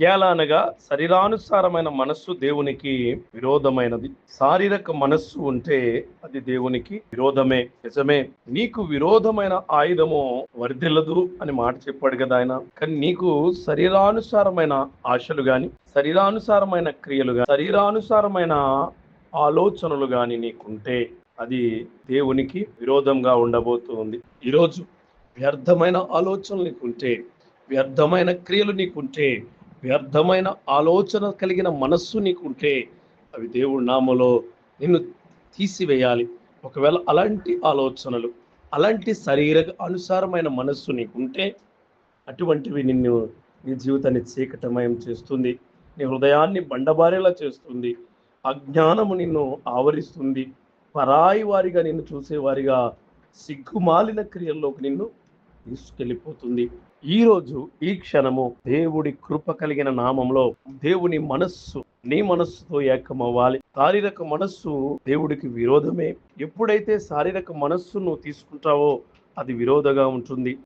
ఎలా అనగా శరీరానుసారమైన మనస్సు దేవునికి విరోధమైనది. శారీరక మనస్సు ఉంటే అది దేవునికి విరోధమే నిజమే. నీకు విరోధమైన ఆయుధము వర్ధిల్లదు అని మాట చెప్పాడు కదా ఆయన. కానీ నీకు శరీరానుసారమైన ఆశలు గాని శరీరానుసారమైన క్రియలు గాని శరీరానుసారమైన ఆలోచనలు గాని నీకుంటే అది దేవునికి విరోధంగా ఉండబోతుంది. ఈరోజు వ్యర్థమైన ఆలోచనలు నీకుంటే వ్యర్థమైన క్రియలు నీకుంటే వ్యర్థమైన ఆలోచన కలిగిన మనస్సు నీకుంటే అవి దేవుడి నామలో నిన్ను తీసివేయాలి. ఒకవేళ అలాంటి ఆలోచనలు అలాంటి శరీర అనుసారమైన మనస్సు నీకుంటే అటువంటివి నిన్ను నీ జీవితాన్ని చీకటమయం చేస్తుంది. నీ హృదయాన్ని బండబారేలా చేస్తుంది. అజ్ఞానము నిన్ను ఆవరిస్తుంది. పరాయి వారిగా నిన్ను చూసేవారిగా సిగ్గుమాలిన క్రియల్లోకి నిన్ను తీసుకెళ్ళిపోతుంది. ఈ రోజు ఈ క్షణము దేవుడి కృప కలిగిన నామంలో దేవుని మనస్సు నీ మనస్సుతో ఏకమవ్వాలి. శారీరక మనస్సు దేవుడికి విరోధమే. ఎప్పుడైతే శారీరక మనస్సు నువ్వు తీసుకుంటావో అది విరోధగా ఉంటుంది.